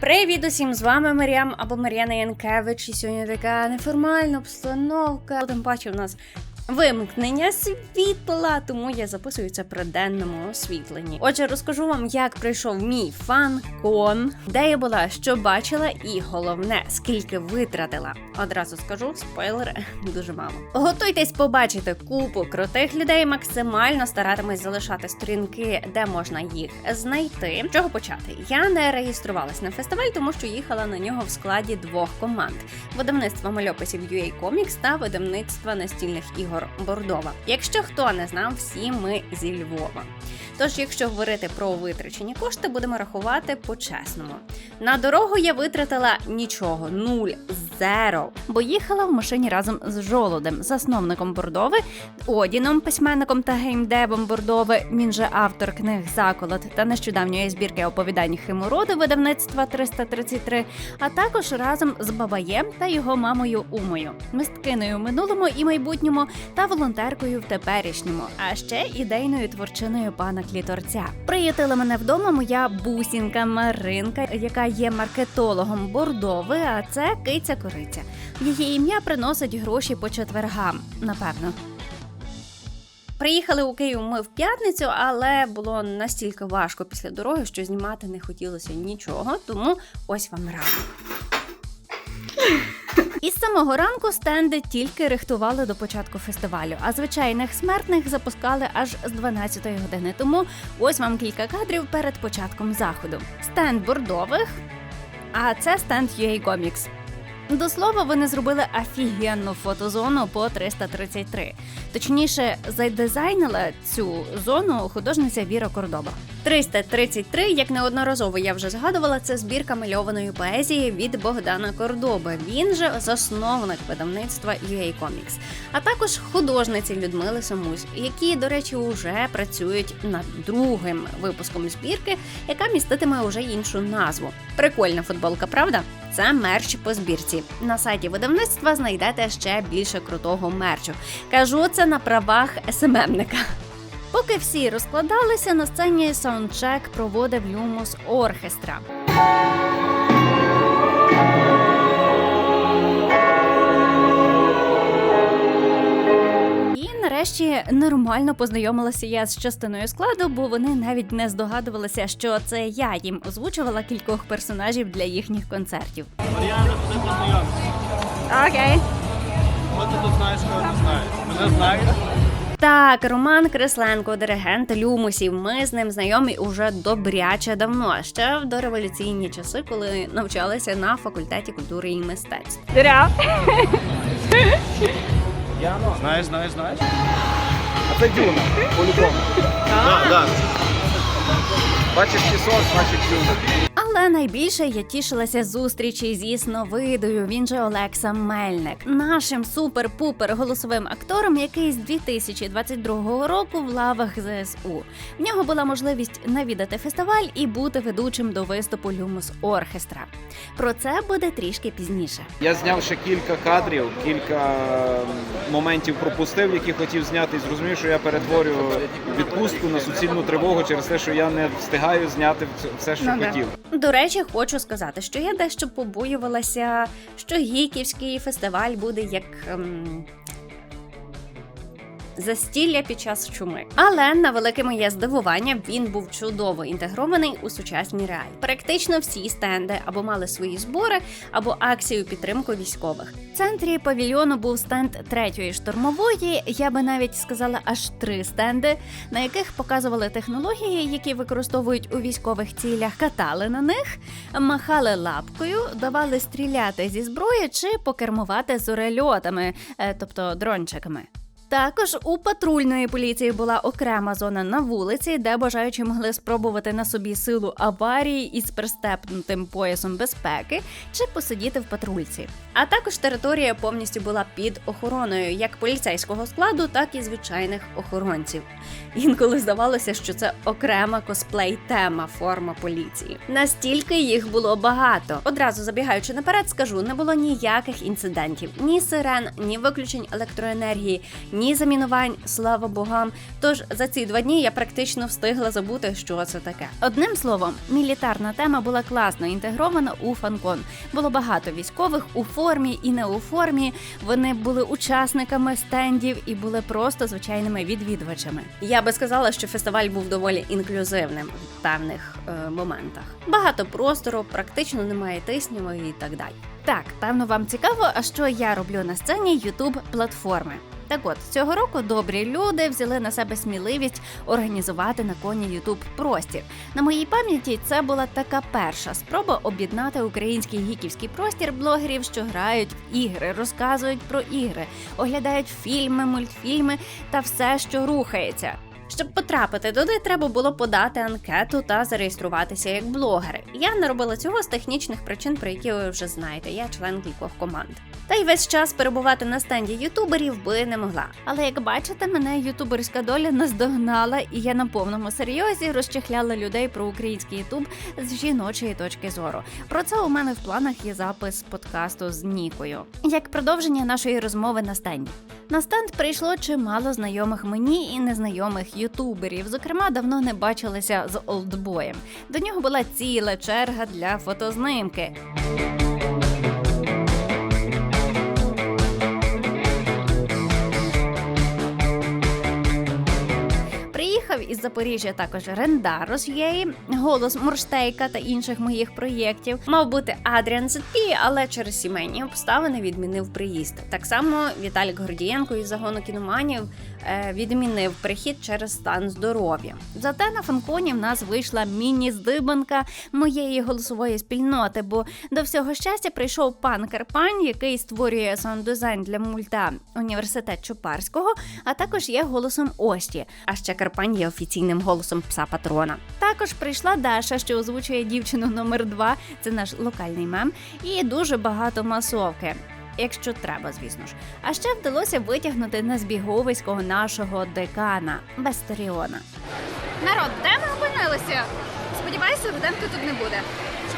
Привіт усім! З вами Маріам або Мар'яна Янкевич. І сьогодні така неформальна обстановка. Тим паче у нас вимкнення світла, тому я записую це при денному освітленні. Отже, розкажу вам, як пройшов мій фан-кон, де я була, що бачила, і головне, скільки витратила. Одразу скажу, спойлери дуже мало. Готуйтесь побачити купу крутих людей. Максимально старатимусь залишати сторінки, де можна їх знайти. Чого почати? Я не реєструвалась на фестиваль, тому що їхала на нього в складі двох команд: видавництва мальописів UA Comics та видавництва настільних ігор Бордова. Якщо хто не знав, всі ми зі Львова. Тож, якщо говорити про витрачені кошти, будемо рахувати по-чесному. На дорогу я витратила нічого, нуль, зеро, бо їхала в машині разом з Жолодем, засновником Бордови, Одіном, письменником та геймдевом Бордови. Він же автор книг Заколот та нещодавньої збірки оповідань Химороди видавництва 333, а також разом з Бабаєм та його мамою Умою, мисткиною в минулому і майбутньому та волонтеркою в теперішньому, а ще ідейною творчиною пана Кліторця. Приютила мене вдома моя бусінка Маринка, яка є маркетологом Бордови, а це киця кориця. Її ім'я приносить гроші по четвергам, напевно. Приїхали у Київ ми в п'ятницю, але було настільки важко після дороги, що знімати не хотілося нічого, тому ось вам рада. Із самого ранку стенди тільки рихтували до початку фестивалю, а звичайних смертних запускали аж з 12-ї години. Тому ось вам кілька кадрів перед початком заходу. Стенд бордових, а це стенд UA Comics. До слова, вони зробили офігенну фотозону по 333. Точніше, задизайнила цю зону художниця Віра Кордоба. 333, як неодноразово я вже згадувала, це збірка мальованої поезії від Богдана Кордоби. Він же засновник видавництва UA Comics, а також художниці Людмили Самусь, які, до речі, вже працюють над другим випуском збірки, яка міститиме уже іншу назву. Прикольна футболка, правда? Це мерч по збірці. На сайті видавництва знайдете ще більше крутого мерчу. Кажу це на правах СММника. Поки всі розкладалися, на сцені саундчек проводив Люмус Оркестра. І нарешті нормально познайомилася я з частиною складу, бо вони навіть не здогадувалися, що це я їм озвучувала кількох персонажів для їхніх концертів. Мар'яна, ти познайомся. Окей. От ти тут знаєш, кого не знаєш. Мене знаєш? Так, Роман Кресленко, диригент Люмусів. Ми з ним знайомі уже добряче давно, ще в дореволюційні часи, коли навчалися на факультеті культури і мистецтв. Яно. Знаєш, знаєш, знаєш. А це Дюна, по-любому. Так, так. Бачиш пісок, значить Дюна. Але найбільше я тішилася зустрічі зі Сновидою. Він же Олекса Мельник, нашим супер-пупер голосовим актором, який з 2022 року в лавах ЗСУ. В нього була можливість навідати фестиваль і бути ведучим до виступу Люмус Оркестра. Про це буде трішки пізніше. Я зняв ще кілька кадрів, кілька моментів пропустив, які хотів зняти, і зрозумів, що я перетворю відпустку на суцільну тривогу через те, що я не встигаю зняти все, що Ну хотів. До речі, хочу сказати, що я дещо побоювалася, що гіківський фестиваль буде як. Ем... Застілля під час чуми, але на велике моє здивування він був чудово інтегрований у сучасні реалії. Практично всі стенди або мали свої збори, або акцію підтримку військових. В центрі павільйону був стенд третьої штурмової. Я би навіть сказала аж три стенди, на яких показували технології, які використовують у військових цілях, катали на них, махали лапкою, давали стріляти зі зброї чи покермувати зорельотами, е, тобто дрончиками. Також у патрульної поліції була окрема зона на вулиці, де бажаючі могли спробувати на собі силу аварії із пристепнутим поясом безпеки чи посидіти в патрульці. А також територія повністю була під охороною як поліцейського складу, так і звичайних охоронців. Інколи здавалося, що це окрема косплей-тема форма поліції. Настільки їх було багато. Одразу забігаючи наперед, скажу, не було ніяких інцидентів, ні сирен, ні виключень електроенергії, ні замінувань, слава богам. Тож за ці два дні я практично встигла забути, що це таке. Одним словом, мілітарна тема була класно інтегрована у фанкон. Було багато військових у формі і не у формі. Вони були учасниками стендів і були просто звичайними відвідувачами. Я би сказала, що фестиваль був доволі інклюзивним в певних е, моментах. Багато простору, практично немає тиснів і так далі. Так, певно, вам цікаво, а що я роблю на сцені youtube платформи. Так от цього року добрі люди взяли на себе сміливість організувати на коні Ютуб простір. На моїй пам'яті це була така перша спроба об'єднати український гіківський простір блогерів, що грають в ігри, розказують про ігри, оглядають фільми, мультфільми та все, що рухається. Щоб потрапити туди, треба було подати анкету та зареєструватися як блогер. Я не робила цього з технічних причин, про які ви вже знаєте. Я член кількох команд. Та й весь час перебувати на стенді ютуберів би не могла. Але як бачите, мене ютуберська доля наздогнала, і я на повному серйозі розчехляла людей про український ютуб з жіночої точки зору. Про це у мене в планах є запис подкасту з Нікою, як продовження нашої розмови на стенді. На стенд прийшло чимало знайомих мені і незнайомих ютуберів. Зокрема, давно не бачилися з олдбоєм. До нього була ціла черга для фотознимки. Приїхав із Запоріжжя також Рендар Росієї, голос Мурштейка та інших моїх проєктів. Мав бути Адріан Зетпі, але через сімейні обставини відмінив приїзд. Так само Віталік Гордієнко із загону кіноманів е, відмінив прихід через стан здоров'я. Зате на фанконі в нас вийшла міні-здибанка моєї голосової спільноти. Бо до всього щастя прийшов пан Карпань, який створює саунд-дизайн для мульта університет Чопарського, а також є голосом Ості. А ще Карпань є офіційним голосом пса патрона. Також прийшла Даша, що озвучує дівчину номер 2 Це наш локальний мем, і дуже багато масовки. Якщо треба, звісно ж. А ще вдалося витягнути на збіговиського нашого декана Бестеріона. Народ, де ми опинилися? Сподіваюся, Руденко тут не буде.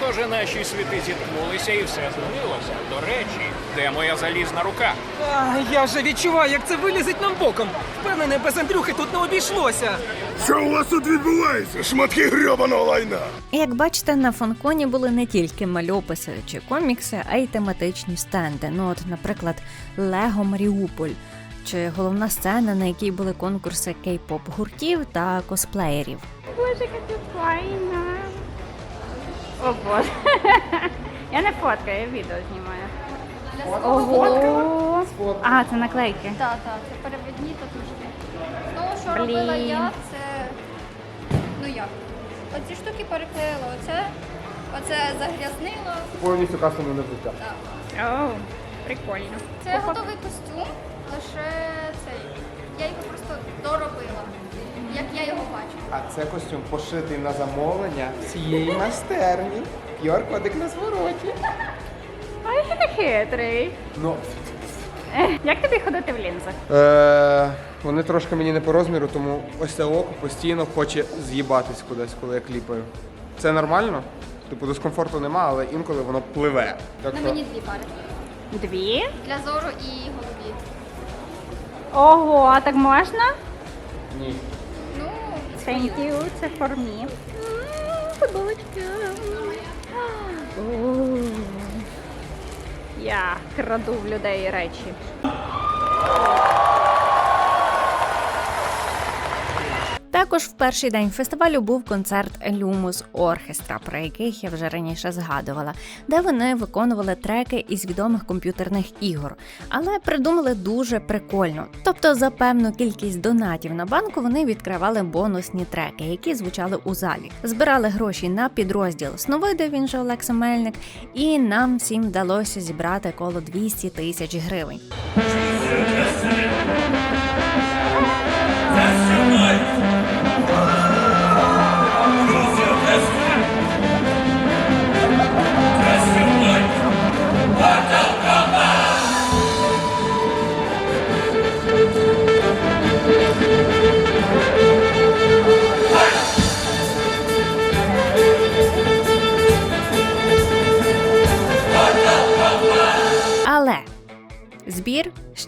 Схоже, наші світи зіткнулися і все змінилося. До речі, де моя залізна рука? А, я вже відчуваю, як це вилізить нам боком. Впевнений, без Андрюхи тут не обійшлося. Що у вас тут відбувається? Шматки грьобаного лайна. Як бачите, на фанконі були не тільки мальописи чи комікси, а й тематичні стенди. Ну, от, наприклад, Лего Маріуполь. Чи головна сцена, на якій були конкурси кей-поп гуртів та косплеєрів. Боже, яка файна. О боже. Я не фоткаю, я відео знімаю. Ого. А, це наклейки. Так, так, це перевідні татушки. Ну, що робила я, це. Ну як? Оці штуки переклеїла, оце, оце загрязнила. Повністю кастомне набуття. О, прикольно. Це готовий костюм, лише цей. Я його просто доробила, як я його бачу. А це костюм пошитий на замовлення цієї майстерні. QR-кодик на звороті. Ай, ти не хитрий. Ну, Як тобі ходити в лінзах? е, вони трошки мені не по розміру, тому ось це око постійно хоче з'їбатись кудись, коли я кліпаю. Це нормально? Типу дискомфорту нема, але інколи воно пливе. Так На що мені дві пари. Дві. Для зору і голові. Ого, а так можна? ні. Ну, Thank you, це for me. Футболочка. Я краду в людей речі. Також в перший день фестивалю був концерт Люмус Оркестра, про яких я вже раніше згадувала, де вони виконували треки із відомих комп'ютерних ігор, але придумали дуже прикольно. Тобто, за певну кількість донатів на банку вони відкривали бонусні треки, які звучали у залі. Збирали гроші на підрозділ Сновиди, він же Олекса Мельник, і нам всім вдалося зібрати коло 200 тисяч гривень.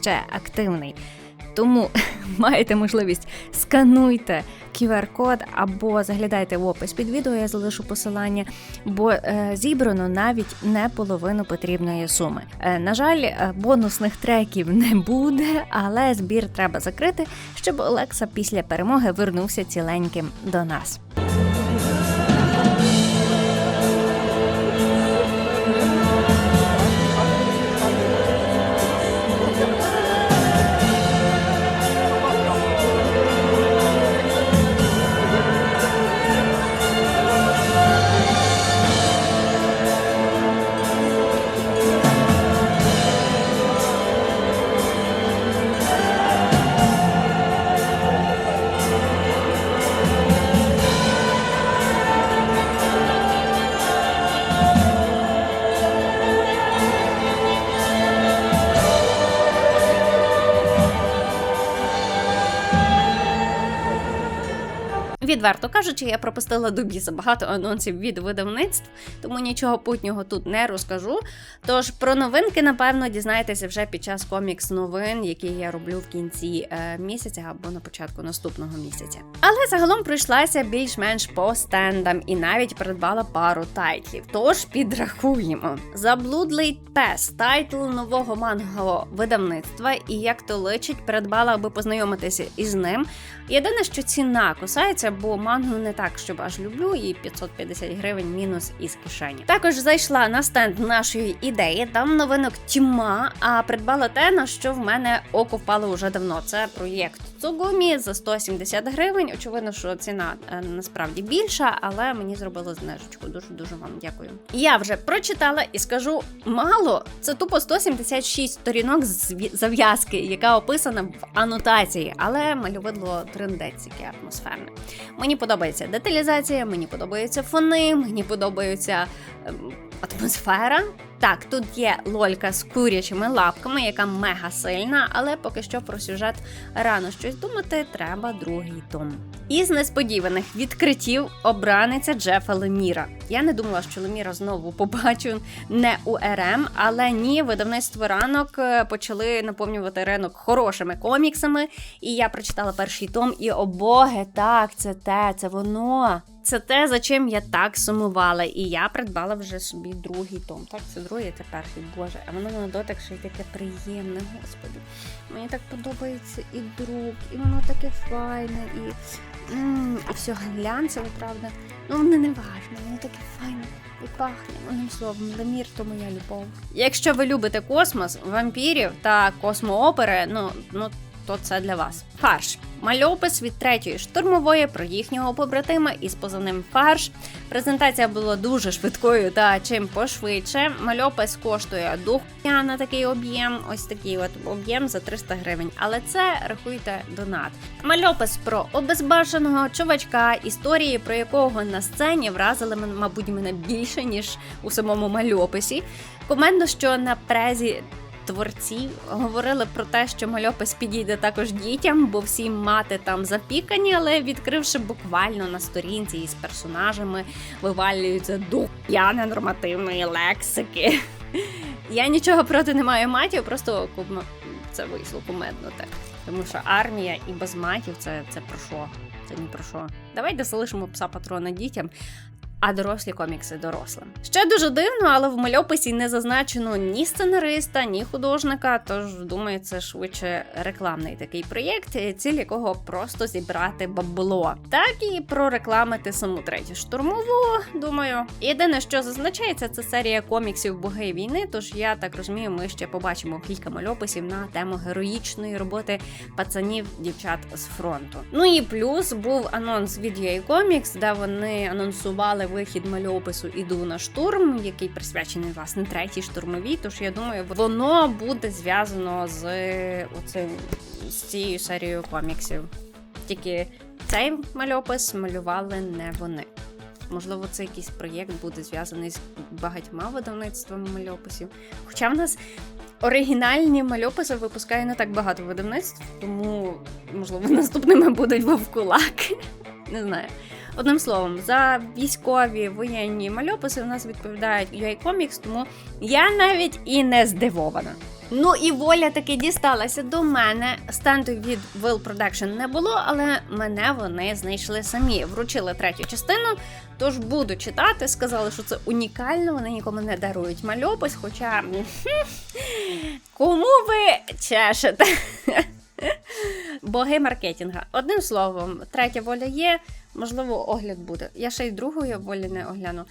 Ще активний. Тому маєте можливість скануйте QR-код або заглядайте в опис під відео, я залишу посилання, бо е, зібрано навіть не половину потрібної суми. Е, на жаль, е, бонусних треків не буде, але збір треба закрити, щоб Олекса після перемоги вернувся ціленьким до нас. Відверто кажучи, я пропустила дубі забагато анонсів від видавництв, тому нічого путнього тут не розкажу. Тож про новинки, напевно, дізнаєтеся вже під час комікс новин, які я роблю в кінці е, місяця або на початку наступного місяця. Але загалом пройшлася більш-менш по стендам і навіть придбала пару тайтлів. Тож підрахуємо. Заблудлий пес, тайтл нового мангового видавництва, і як то личить, придбала, аби познайомитися із ним. Єдине, що ціна кусається, бо мангу не так, щоб аж люблю, і 550 гривень мінус із кишені. Також зайшла на стенд нашої ідеї. Там новинок тьма, а придбала те, на що в мене око впало уже давно. Це проєкт Цугумі за 170 гривень. Очевидно, що ціна е, насправді більша, але мені зробили знижечку. Дуже дуже вам дякую. Я вже прочитала і скажу мало. Це тупо 176 сторінок зав'язки, яка описана в анотації, але малювидло трендець, атмосферне. Мені подобається деталізація, мені подобаються фони, мені подобається ем, атмосфера. Так, тут є лолька з курячими лапками, яка мега сильна, але поки що про сюжет рано щось думати, треба другий том. Із несподіваних відкриттів обраниця Джефа Леміра. Я не думала, що Леміра знову побачу не у РМ, але ні, видавництво ранок е, почали наповнювати ринок хорошими коміксами. І я прочитала перший том, і о боги, так, це те, це воно. Це те, за чим я так сумувала, і я придбала вже собі другий том. Так, це другий, це перший. Боже, а воно на дотик ще й таке приємне, господи. Мені так подобається і друк, і воно таке файне, і, м, і все глянцеве, правда. Ну, воно не важно, воно таке файне. І пахне, одним словом, Лемір то моя любов. Якщо ви любите космос, вампірів та космоопери, ну, ну то це для вас. Фарш. Мальопис від третьої штурмової про їхнього побратима із позивним фарш. Презентація була дуже швидкою та чим пошвидше. Мальопис коштує духня на такий об'єм, ось такий от об'єм за 300 гривень. Але це рахуйте донат. Мальопис про обезбашеного чувачка, історії про якого на сцені вразили мабуть мене більше ніж у самому мальописі. Комендо, що на презі творці говорили про те, що мальопис підійде також дітям, бо всі мати там запікані, але відкривши буквально на сторінці із персонажами, вивалюється дух я ненормативної лексики. Я нічого проти не маю матів, просто це вийшло кумедно так. Тому що армія і без матів це, це про що? Це ні про що. Давайте залишимо пса патрона дітям. А дорослі комікси дорослим. Ще дуже дивно, але в мальописі не зазначено ні сценариста, ні художника. Тож думаю, це швидше рекламний такий проєкт, ціль якого просто зібрати бабло. Так і прорекламити саму третю штурмову. Думаю, єдине, що зазначається, це серія коміксів Боги війни. Тож я так розумію, ми ще побачимо кілька мальописів на тему героїчної роботи пацанів, дівчат з фронту. Ну і плюс був анонс від UA Comics, де вони анонсували вихід мальопису Іду на штурм, який присвячений власне третій штурмовій. Тож я думаю, воно буде зв'язано з оцим з цією серією коміксів. Тільки цей мальопис малювали не вони. Можливо, це якийсь проєкт буде зв'язаний з багатьма видавництвами мальописів. Хоча в нас оригінальні мальописи випускає не так багато видавництв, тому, можливо, наступними будуть вовкулаки. Не знаю. Одним словом, за військові воєнні мальописи у нас відповідають UA Comics, тому я навіть і не здивована. Ну і воля таки дісталася до мене. Стенду від Will Production не було, але мене вони знайшли самі. Вручили третю частину. Тож буду читати. Сказали, що це унікально. Вони нікому не дарують мальопис. Хоча кому ви чешете? Боги маркетинга. Одним словом, третя воля є, можливо, огляд буде. Я ще й другої волі не огляну.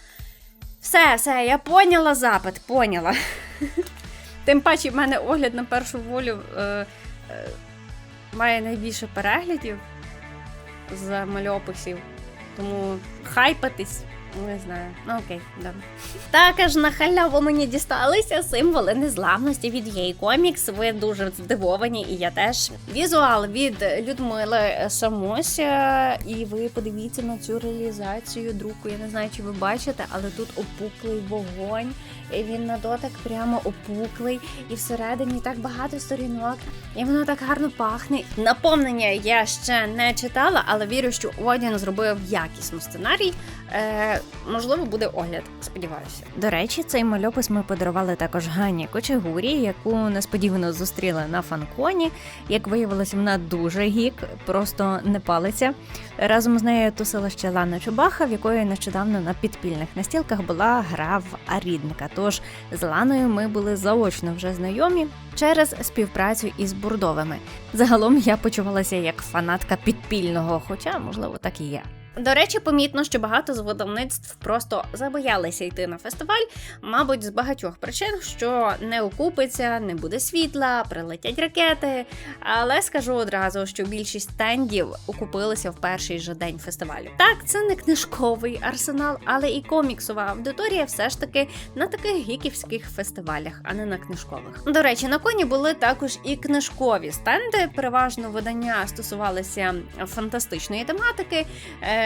Все, все, я поняла запит, поняла. Тим паче, в мене огляд на першу волю е, е, має найбільше переглядів з мальописів. Тому хайпатись, не знаю. Ну окей, добре. Також на халяву мені дісталися символи незламності від Єй Комікс. Ви дуже здивовані, і я теж. Візуал від Людмили Самося. І ви подивіться на цю реалізацію друку. Я не знаю, чи ви бачите, але тут опуклий вогонь. І він на дотик прямо опуклий, і всередині так багато сторінок, і воно так гарно пахне. Наповнення я ще не читала, але вірю, що Одін зробив якісну сценарій. Е, можливо, буде огляд. Сподіваюся. До речі, цей мальопис ми подарували також Гані Кочегурі, яку несподівано зустріли на фанконі. Як виявилося, вона дуже гік, просто не палиться. Разом з нею тусила ще Лана Чубаха, в якої нещодавно на підпільних настілках була гра в Арідника. Тож з Ланою ми були заочно вже знайомі через співпрацю із бурдовими. Загалом я почувалася як фанатка підпільного, хоча можливо так і є. До речі, помітно, що багато з видавництв просто забоялися йти на фестиваль, мабуть, з багатьох причин, що не окупиться, не буде світла, прилетять ракети. Але скажу одразу, що більшість стендів окупилися в перший же день фестивалю. Так, це не книжковий арсенал, але і коміксова аудиторія все ж таки на таких гіківських фестивалях, а не на книжкових. До речі, на коні були також і книжкові стенди. Переважно видання стосувалися фантастичної тематики.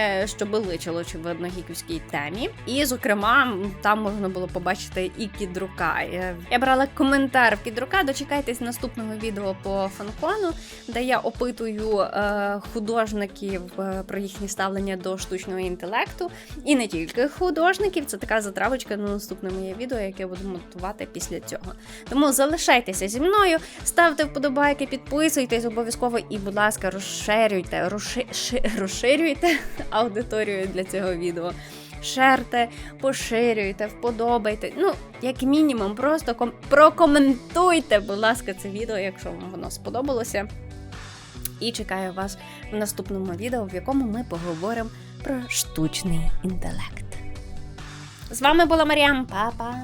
Е, що личило, очевидно, гіківській темі. І, зокрема, там можна було побачити і кідрука. Е, Я брала коментар в кідрука. Дочекайтесь наступного відео по фанкону, де я опитую е, художників е, про їхнє ставлення до штучного інтелекту. І не тільки художників, це така затравочка на наступне моє відео, яке буду монтувати після цього. Тому залишайтеся зі мною, ставте вподобайки, підписуйтесь обов'язково і, будь ласка, розширюйте, розши, розширюйте аудиторію для цього відео. Шерте, поширюйте, вподобайте. Ну, як мінімум, просто ком- прокоментуйте, будь ласка, це відео, якщо вам воно сподобалося. І чекаю вас в наступному відео, в якому ми поговоримо про штучний інтелект. З вами була Маріам. Па-па!